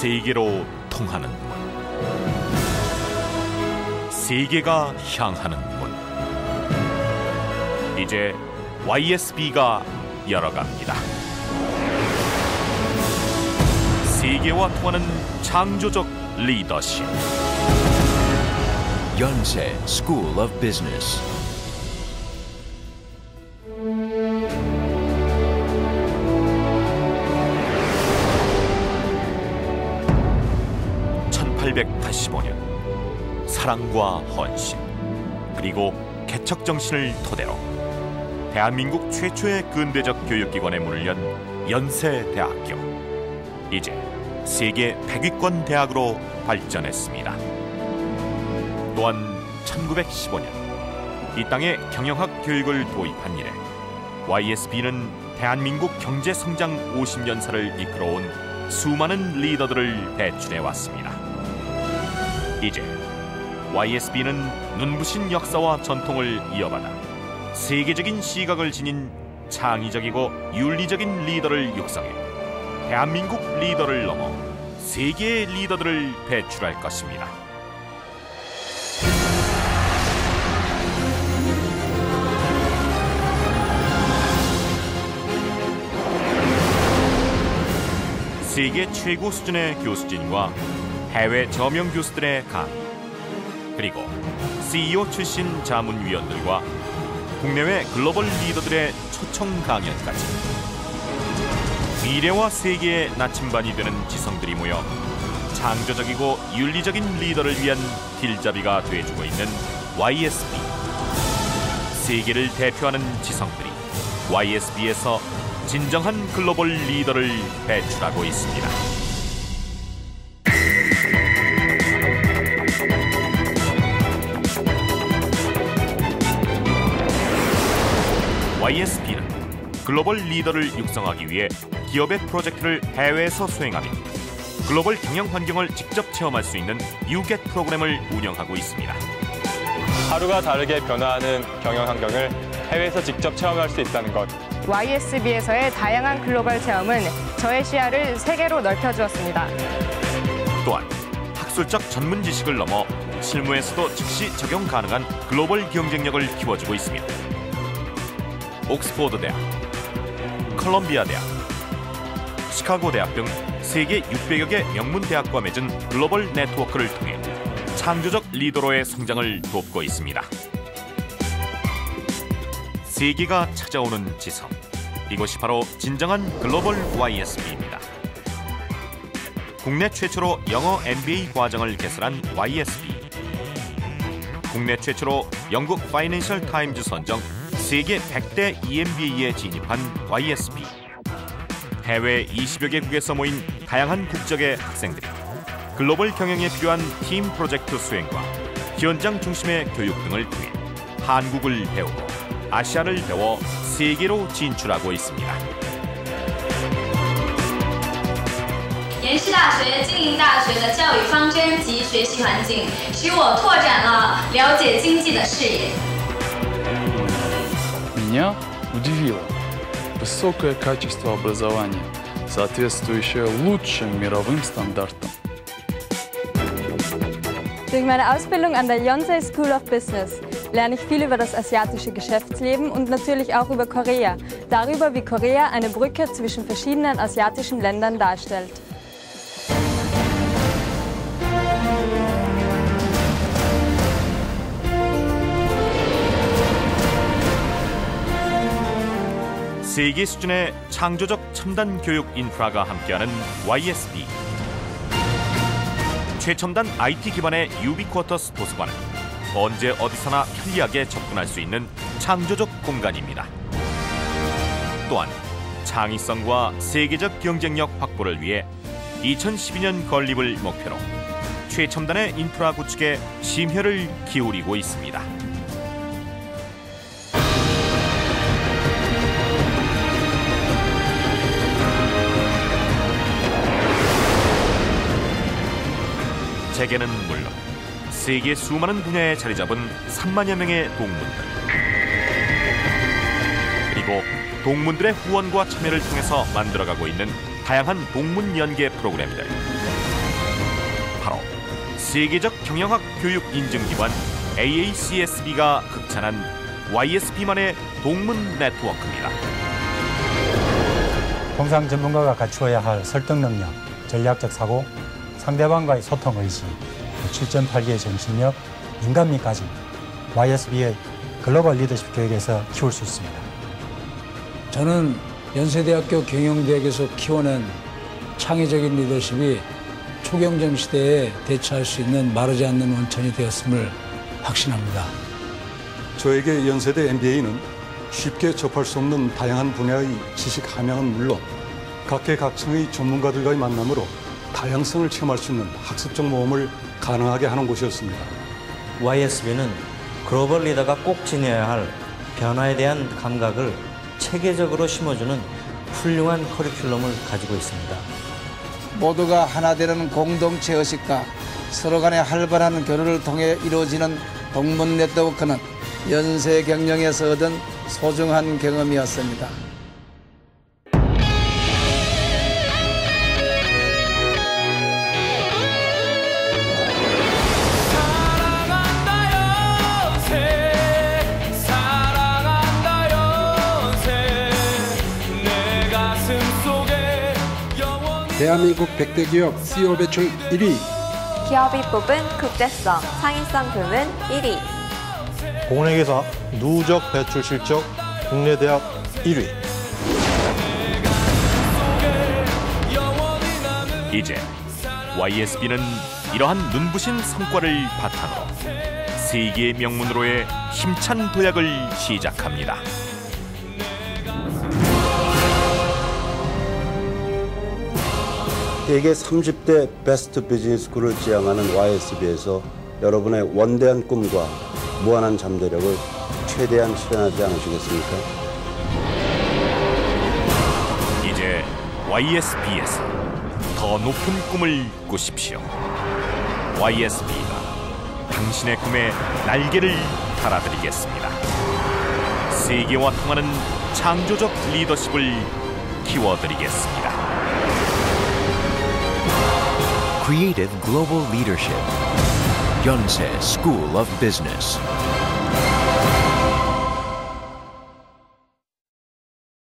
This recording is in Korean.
세계로 통하는 문. 세계가 향하는 문. 이제 YSB가 열어갑니다. 세계와 통하는 창조적 리더십. Yonsei School of Business. (1885년) 사랑과 헌신 그리고 개척 정신을 토대로 대한민국 최초의 근대적 교육기관의 문을 연 연세대학교 이제 세계 100위권 대학으로 발전했습니다. 또한 1915년 이 땅에 경영학 교육을 도입한 이래 YSB는 대한민국 경제 성장 50년사를 이끌어온 수많은 리더들을 배출해 왔습니다. 이제 YSB는 눈부신 역사와 전통을 이어받아 세계적인 시각을 지닌 창의적이고 윤리적인 리더를 육성해 대한민국 리더를 넘어 세계의 리더들을 배출할 것입니다. 세계 최고 수준의 교수진과 해외 저명 교수들의 강의 그리고 CEO 출신 자문위원들과 국내외 글로벌 리더들의 초청 강연까지 미래와 세계의 나침반이 되는 지성들이 모여 창조적이고 윤리적인 리더를 위한 길잡이가 돼주고 있는 YSB 세계를 대표하는 지성들이 YSB에서 진정한 글로벌 리더를 배출하고 있습니다. YSB는 글로벌 리더를 육성하기 위해 기업의 프로젝트를 해외에서 수행하며 글로벌 경영 환경을 직접 체험할 수 있는 유겟 프로그램을 운영하고 있습니다. 하루가 다르게 변화하는 경영 환경을 해외에서 직접 체험할 수 있다는 것. YSB에서의 다양한 글로벌 체험은 저의 시야를 세계로 넓혀주었습니다. 또한 학술적 전문 지식을 넘어 실무에서도 즉시 적용 가능한 글로벌 경쟁력을 키워주고 있습니다. 옥스포드 대학, 컬럼비아 대학, 시카고 대학 등 세계 600여 개 명문 대학과 맺은 글로벌 네트워크를 통해 창조적 리더로의 성장을 돕고 있습니다. 세계가 찾아오는 지성. 이것이 바로 진정한 글로벌 YSB입니다. 국내 최초로 영어 MBA 과정을 개설한 YSB. 국내 최초로 영국 파이낸셜 타임즈 선정 세계 100대 EMBA에 진입한 YSB. 해외 20여 개국에서 모인 다양한 국적의 학생들이 글로벌 경영에 필요한 팀 프로젝트 수행과 현장 중심의 교육 등을 통해 한국을 배우고 아시아를 배워 세계로 진출하고 있습니다. 延世大学经营大学的教育方针及学习环境，使我拓展了了解经济的视野。 Меня удивило высокое качество образования, соответствующее лучшим мировым стандартам. Durch meine Ausbildung an der Yonsei School of Business lerne ich viel über das asiatische Geschäftsleben und natürlich auch über Korea. Darüber, wie Korea eine Brücke zwischen verschiedenen asiatischen Ländern darstellt. 세계 수준의 창조적 첨단 교육 인프라가 함께하는 YSB. 최첨단 IT 기반의 유비쿼터스 도서관은 언제 어디서나 편리하게 접근할 수 있는 창조적 공간입니다. 또한 창의성과 세계적 경쟁력 확보를 위해 2012년 건립을 목표로 최첨단의 인프라 구축에 심혈을 기울이고 있습니다. 세계는 물론 세계 수많은 분야에 자리 잡은 3만여 명의 동문들 그리고 동문들의 후원과 참여를 통해서 만들어가고 있는 다양한 동문 연계 프로그램들 세계적 경영학 교육 인증기관 AACSB가 극찬한 YSB만의 동문 네트워크입니다. 통상 전문가가 갖추어야 할 설득 능력, 전략적 사고, 상대방과의 소통 의식, 7.8개의 정신력, 인간미까지 YSB의 글로벌 리더십 교육에서 키울 수 있습니다. 저는 연세대학교 경영대학에서 키워낸 창의적인 리더십이 초경쟁 시대에 대처할 수 있는 마르지 않는 원천이 되었음을 확신합니다. 저에게 연세대 MBA는 쉽게 접할 수 없는 다양한 분야의 지식 함양은 물론 각계각층의 전문가들과의 만남으로 다양성을 체험할 수 있는 학습적 모험을 가능하게 하는 곳이었습니다. YSB는 글로벌 리더가 꼭 지녀야 할 변화에 대한 감각을 체계적으로 심어주는 훌륭한 커리큘럼을 가지고 있습니다. 모두가 하나 되는 공동체 의식과 서로 간의 활발한 교류를 통해 이루어지는 동문 네트워크는 연세 경영에서 얻은 소중한 경험이었습니다. 대한민국 100대 기업 CEO 배출 1위. 기업이 뽑은 국제성, 창의성 부문 1위. 공공회계사 누적 배출 실적 국내 대학 1위. 이제 YSB는 이러한 눈부신 성과를 바탕으로 세계의 명문으로의 힘찬 도약을 시작합니다. 세계 30대 베스트 비즈니스 스쿨을 지향하는 YSB에서 여러분의 원대한 꿈과 무한한 잠재력을 최대한 실현하지 않으시겠습니까? 이제 YSB에서 더 높은 꿈을 꾸십시오. YSB가 당신의 꿈에 날개를 달아드리겠습니다. 세계와 통하는 창조적 리더십을 키워드리겠습니다. Creative Global Leadership. Yonsei School of Business.